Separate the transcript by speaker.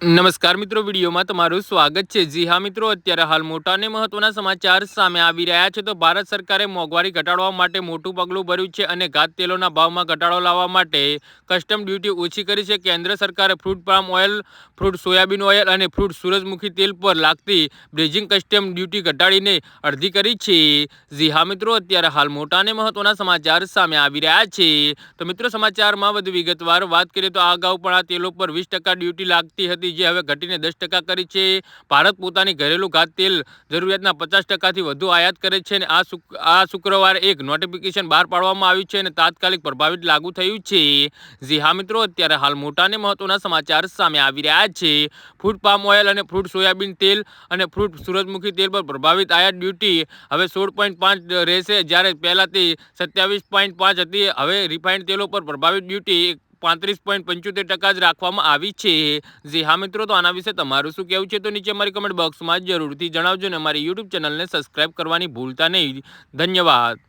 Speaker 1: નમસ્કાર મિત્રો, વિડીયોમાં તમારું સ્વાગત છે. જી હા મિત્રો, અત્યારે હાલ મોટા અને મહત્વના સમાચાર સામે આવી રહ્યા છે. તો ભારત સરકારે મોંઘવારી ઘટાડવા માટે મોટું પગલું ભર્યું છે અને ઘાત તેલોના ભાવમાં ઘટાડો લાવવા માટે કસ્ટમ ડ્યુટી ઓછી કરી છે. કેન્દ્ર સરકારે crude palm oil, crude soybean oil અને ફ્રૂટ સૂરજમુખી તેલ પર લાગતી બ્રેઝિંગ કસ્ટમ ડ્યુટી ઘટાડીને અડધી કરી છે. જી હા મિત્રો, અત્યારે હાલ મોટા અને મહત્વના સમાચાર સામે આવી રહ્યા છે. તો મિત્રો, સમાચારમાં વધુ વિગતવાર વાત કરીએ તો આ અગાઉ પણ આ તેલો પર વીસ ડ્યુટી લાગતી હતી જે હવે ઘટીને દસ ટકા કરી છે. ભારત પોતાની ઘરેલું ઘાત તેલ જરૂરિયાતના પચાસ ટકાથી વધુ આયાત કરે છે અને આ આ શુક્રવારે એક નોટિફિકેશન બહાર પાડવામાં આવ્યું છે અને તાત્કાલિક પ્રભાવિત લાગુ થયું છે. જી હા મિત્રો, અત્યારે હાલ મોટા અને મહત્વના સમાચાર સામે આવી રહ્યા છે. ફ્રૂટ પામ ઓઇલ અને ફ્રૂટ સોયાબીન તેલ અને ફ્રૂટ સૂરજમુખી તેલ પર પ્રભાવિત આયાત ડ્યુટી હવે સોળ પોઈન્ટ પાંચ રહેશે. જ્યારે પહેલાંથી સત્યાવીસ પોઈન્ટ પાંચ હતી. હવે રિફાઇન્ડ તેલો પર પ્રભાવિત ડ્યુટી પાંત્રીસ પોઈન્ટ પંચોતેર ટકા જ રાખવામાં આવી છે. જે હા મિત્રો, તો આના વિશે તમારું શું કહેવું છે? તો નીચે અમારી કમેન્ટ બોક્સમાં જરૂરથી જણાવજો ને અમારી યુટ્યુબ ચેનલને સબસ્ક્રાઈબ કરવાની ભૂલતા નહીં. ધન્યવાદ.